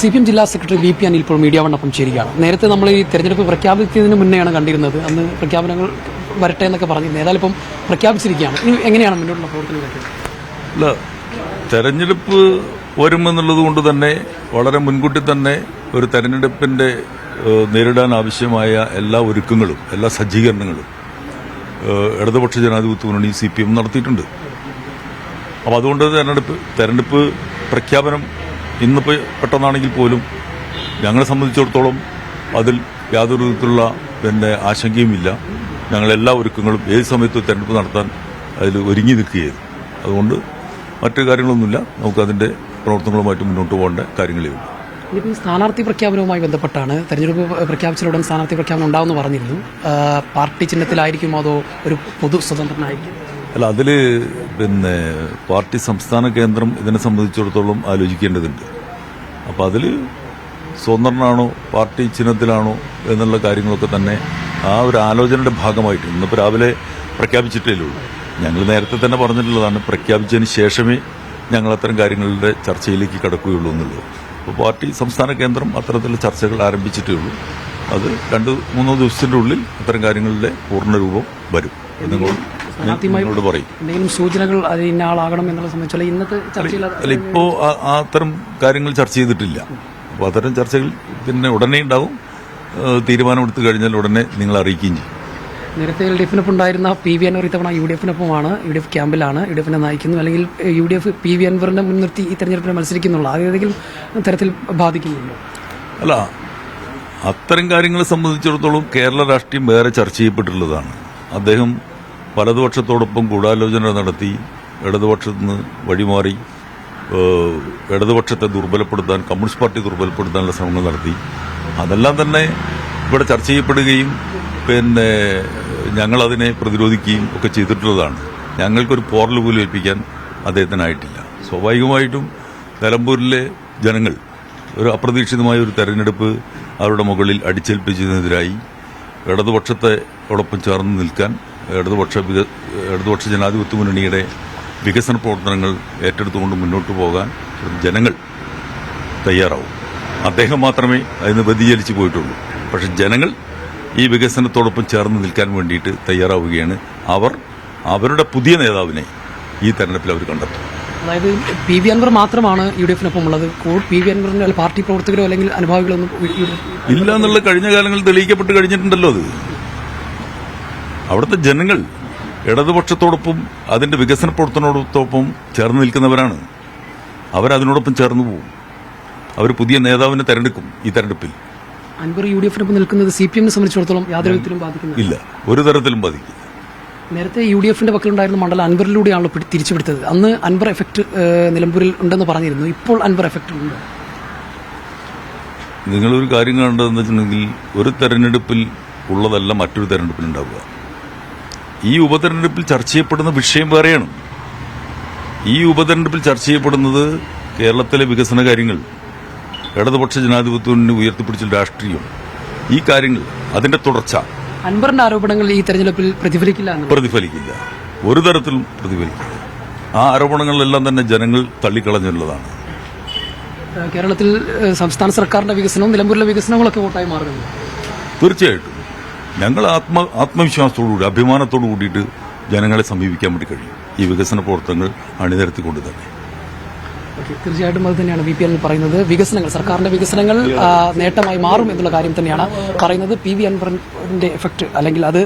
C P M ജില്ലാ secretary V P Anil ഇപ്പോൾ media വണ്ണപ്പം ചേരുകയാണ്. നേരത്തെ നമ്മൾ ഈ തെരഞ്ഞെടുപ്പ് പ്രഖ്യാപിക്കുന്നതിന് മുന്നെയാണ് കണ്ടിരുന്നത്. അന്ന് പ്രഖ്യാപനങ്ങൾ വരട്ടെ എന്നൊക്കെ പറഞ്ഞിരുന്നു ഏതായാലും ഇപ്പം പ്രഖ്യാപിച്ചിരിക്കുകയാണ്. എങ്ങനെയാണ് മുന്നോട്ടുള്ള പ്രവർത്തനങ്ങളൊക്കെ? അല്ല തെരഞ്ഞെടുപ്പ് വരുമെന്നുള്ളത് കൊണ്ട് തന്നെ വളരെ മുൻകൂട്ടി തന്നെ ഒരു തെരഞ്ഞെടുപ്പിന്റെ നേരിടാൻ ആവശ്യമായ എല്ലാ ഒരുക്കങ്ങളും എല്ലാ സജ്ജീകരണങ്ങളും ഇടതുപക്ഷ ജനാധിപത്യ മുന്നണി സി പി എം നടത്തിയിട്ടുണ്ട്. അപ്പോൾ അതുകൊണ്ട് തെരഞ്ഞെടുപ്പ് തെരഞ്ഞെടുപ്പ് പ്രഖ്യാപനം ഇന്നിപ്പോൾ പെട്ടെന്നാണെങ്കിൽ പോലും ഞങ്ങളെ സംബന്ധിച്ചിടത്തോളം അതിൽ യാതൊരു വിധത്തിലുള്ള പിന്നെ ആശങ്കയുമില്ല. ഞങ്ങളെല്ലാ ഒരുക്കങ്ങളും ഏത് സമയത്തും തെരഞ്ഞെടുപ്പ് നടത്താൻ അതിൽ ഒരുങ്ങി നിൽക്കുകയായിരുന്നു. അതുകൊണ്ട് മറ്റു കാര്യങ്ങളൊന്നുമില്ല. നമുക്കതിന്റെ പ്രവർത്തനങ്ങളുമായിട്ട് മുന്നോട്ട് പോകേണ്ട കാര്യങ്ങളേ ഉള്ളൂ. സ്ഥാനാർത്ഥി പ്രഖ്യാപനവുമായി ബന്ധപ്പെട്ടാണ് തെരഞ്ഞെടുപ്പ് പ്രഖ്യാപിച്ചയുടൻ സ്ഥാനാർത്ഥി പ്രഖ്യാപനം ഉണ്ടാവുമെന്ന് പറഞ്ഞിരുന്നു. പാർട്ടി ചിഹ്നത്തിലായിരിക്കും അതോ ഒരു പൊതു സ്വതന്ത്രനായിരിക്കും? അല്ല അതിൽ പിന്നെ പാർട്ടി സംസ്ഥാന കേന്ദ്രം ഇതിനെ സംബന്ധിച്ചിടത്തോളം ആലോചിക്കേണ്ടതുണ്ട്. അപ്പോൾ അതിൽ സ്വതന്ത്രനാണോ പാർട്ടി ചിഹ്നത്തിലാണോ എന്നുള്ള കാര്യങ്ങളൊക്കെ തന്നെ ആ ഒരു ആലോചനയുടെ ഭാഗമായിട്ട് ഇന്നിപ്പോൾ രാവിലെ പ്രഖ്യാപിച്ചിട്ടേ ഉള്ളൂ. ഞങ്ങൾ നേരത്തെ തന്നെ പറഞ്ഞിട്ടുള്ളതാണ് പ്രഖ്യാപിച്ചതിന് ശേഷമേ ഞങ്ങൾ അത്തരം കാര്യങ്ങളുടെ ചർച്ചയിലേക്ക് കടക്കുകയുള്ളൂ എന്നുള്ളത്. അപ്പോൾ പാർട്ടി സംസ്ഥാന കേന്ദ്രം അത്തരത്തിലുള്ള ചർച്ചകൾ ആരംഭിച്ചിട്ടേ ഉള്ളൂ. അത് രണ്ട് മൂന്നോ ദിവസത്തിന്റെ ഉള്ളിൽ അത്തരം കാര്യങ്ങളുടെ പൂർണരൂപം വരും. എന്ന് നിങ്ങൾ നിങ്ങളോട് പറയും. എന്തെങ്കിലും സൂചനകൾ അത് ഇന്ന ആളാകണം എന്നുള്ള സംബന്ധിച്ചുള്ള ഇന്നത്തെ ചർച്ചയിൽ അല്ല ഇപ്പോ അത്തരം കാര്യങ്ങൾ ചർച്ച ചെയ്തിട്ടില്ല. അപ്പോൾ അത്തരം ചർച്ചകൾ പിന്നെ ഉടനെ ഉണ്ടാവും. തീരുമാനമെടുത്തു കഴിഞ്ഞാൽ ഉടനെ നിങ്ങൾ അറിയിക്കുകയും ചെയ്യും. നേരത്തെ എൽ ഡി എഫിനൊപ്പം ഉണ്ടായിരുന്ന പി വി അൻവർ ഇത്തവണ യു ഡി എഫിനൊപ്പമാണ്. യു ഡി എഫ് ക്യാമ്പിലാണ്. യു ഡി എഫിനെ നയിക്കുന്നു. അല്ലെങ്കിൽ U D F P V അൻവറിനെ മുൻനിർത്തി ഈ തെരഞ്ഞെടുപ്പിനെ മത്സരിക്കുന്നുള്ളൂ. അത് ഏതെങ്കിലും തരത്തിൽ ബാധിക്കുന്നുണ്ടോ? അല്ല അത്തരം കാര്യങ്ങളെ സംബന്ധിച്ചിടത്തോളം കേരള രാഷ്ട്രീയം വേറെ ചർച്ച ചെയ്യപ്പെട്ടിട്ടുള്ളതാണ്. അദ്ദേഹം വലതുപക്ഷത്തോടൊപ്പം ഗൂഢാലോചന നടത്തി ഇടതുപക്ഷത്തു നിന്ന് വഴിമാറി ഇടതുപക്ഷത്തെ ദുർബലപ്പെടുത്താൻ കമ്മ്യൂണിസ്റ്റ് പാർട്ടി ദുർബലപ്പെടുത്താനുള്ള ശ്രമങ്ങൾ നടത്തി. അതെല്ലാം തന്നെ ഇവിടെ ചർച്ച ചെയ്യപ്പെടുകയും പിന്നെ ഞങ്ങളതിനെ പ്രതിരോധിക്കുകയും ഒക്കെ ചെയ്തിട്ടുള്ളതാണ്. ഞങ്ങൾക്കൊരു പോറൽ പോലും ഏൽപ്പിക്കാൻ അദ്ദേഹത്തിനായിട്ടില്ല. സ്വാഭാവികമായിട്ടും നിലമ്പൂരിലെ ജനങ്ങൾ ഒരു അപ്രതീക്ഷിതമായ ഒരു തെരഞ്ഞെടുപ്പ് അവരുടെ മുകളിൽ അടിച്ചേൽപ്പിച്ചതിനെതിരായി ഇടതുപക്ഷത്തെ ഒടൊപ്പം ചേർന്ന് നിൽക്കാൻ ഇടതുപക്ഷ ഇടതുപക്ഷ ജനാധിപത്യ മുന്നണിയുടെ വികസന പ്രവർത്തനങ്ങൾ ഏറ്റെടുത്തുകൊണ്ട് മുന്നോട്ട് പോകാൻ ജനങ്ങൾ തയ്യാറാവും. അദ്ദേഹം മാത്രമേ അതിന് വ്യതിചലിച്ചു പോയിട്ടുള്ളൂ. പക്ഷെ ജനങ്ങൾ ഈ വികസനത്തോടൊപ്പം ചേർന്ന് നിൽക്കാൻ വേണ്ടിയിട്ട് തയ്യാറാവുകയാണ്. അവർ അവരുടെ പുതിയ നേതാവിനെ ഈ തെരഞ്ഞെടുപ്പിൽ അവർ കണ്ടെത്തും. അതായത് പി വി അൻവർ മാത്രമാണ് യു ഡി എഫിനൊപ്പം ഉള്ളത്. പി വി അൻവറിന്റെ പാർട്ടി പ്രവർത്തകരോ അല്ലെങ്കിൽ അനുഭാവികളോ ഒന്നും ഇല്ല എന്നുള്ള കഴിഞ്ഞ കാലങ്ങളിൽ തെളിയിക്കപ്പെട്ട് കഴിഞ്ഞിട്ടുണ്ടല്ലോ അത്. അവിടുത്തെ ജനങ്ങൾ ഇടതുപക്ഷത്തോടൊപ്പം അതിന്റെ വികസന പ്രവർത്തനത്തോടൊപ്പം ചേർന്ന് നിൽക്കുന്നവരാണ്. അവരതിനോടൊപ്പം ചേർന്ന് പോകും അവർ പുതിയ നേതാവിനെ തെരഞ്ഞെടുക്കും ഈ തെരഞ്ഞെടുപ്പിൽ. അൻവർ യു ഡി എഫിനൊപ്പം നിൽക്കുന്നത് സി പി എമ്മിനെ സംബന്ധിച്ചിടത്തോളം യാതൊരു വിധത്തിലും ബാധിക്കുന്നു ഇല്ല. ഒരു തരത്തിലും ബാധിക്കില്ല. നേരത്തെ യു ഡി എഫിന്റെ പക്കലുണ്ടായിരുന്ന മണ്ഡലം അൻവറിലൂടെയാണല്ലോ പിടി- തിരിച്ചുപിടുത്തത് അന്ന് അൻവർ എഫക്ട് നിലമ്പൂരിൽ ഉണ്ടെന്ന് പറഞ്ഞിരുന്നു. ഇപ്പോൾ അൻവർ എഫക്ട് ഉണ്ട്? നിങ്ങളൊരു കാര്യം കണ്ടതെന്ന് വെച്ചിട്ടുണ്ടെങ്കിൽ ഒരു തെരഞ്ഞെടുപ്പിൽ ഉള്ളതല്ല മറ്റൊരു തെരഞ്ഞെടുപ്പിൽ ഉണ്ടാവുക. ഈ ഉപതെരഞ്ഞെടുപ്പിൽ ചർച്ച ചെയ്യപ്പെടുന്ന വിഷയം വേറെയാണ്. ഈ ഉപതെരഞ്ഞെടുപ്പിൽ ചർച്ച ചെയ്യപ്പെടുന്നത് കേരളത്തിലെ വികസന കാര്യങ്ങൾ. ഇടതുപക്ഷ ജനാധിപത്യത്തിന് ഉയർത്തിപ്പിടിച്ച രാഷ്ട്രീയം. ഈ കാര്യങ്ങൾ അതിന്റെ തുടർച്ച. അൻവറിന്റെ ആരോപണങ്ങൾ ഈ തെരഞ്ഞെടുപ്പിൽ പ്രതിഫലിക്കില്ല പ്രതിഫലിക്കില്ല. ഒരു തരത്തിലും പ്രതിഫലിക്കില്ല. ആ ആരോപണങ്ങളിലെല്ലാം തന്നെ ജനങ്ങൾ തള്ളിക്കളഞ്ഞുള്ളതാണ് കേരളത്തിൽ സംസ്ഥാന സർക്കാരിന്റെ വികസനവും നിലമ്പൂരിലെ വികസനങ്ങളൊക്കെ വോട്ടായി മാറുന്നു തീർച്ചയായിട്ടും. ഞങ്ങൾ ആത്മ ആത്മവിശ്വാസത്തോടുകൂടി അഭിമാനത്തോടു കൂടിയിട്ട് ജനങ്ങളെ സമീപിക്കാൻ വേണ്ടി കഴിയും. ഈ വികസന പ്രവർത്തനങ്ങൾ അണിനിരത്തിക്കൊണ്ട് തന്നെ. തീർച്ചയായിട്ടും അത് തന്നെയാണ് ബി പി എൽ പറയുന്നത്. വികസനങ്ങൾ സർക്കാരിന്റെ വികസനങ്ങൾ നേട്ടമായി മാറും എന്നുള്ള കാര്യം തന്നെയാണ് പറയുന്നത്. പി വി അൻവറിന്റെ എഫക്ട് അല്ലെങ്കിൽ അത്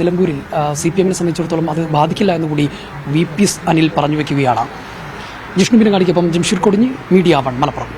നിലമ്പൂരിൽ സി പി എമ്മിനെ സംബന്ധിച്ചിടത്തോളം അത് ബാധിക്കില്ല എന്നുകൂടി വി പി അനിൽ പറഞ്ഞു വെക്കുകയാണ്. ജിഷ്ണുബിനെ കാണിക്കപ്പം ജംഷീർ കൊടിഞ്ഞ് മീഡിയ വൺ മലപ്പുറം.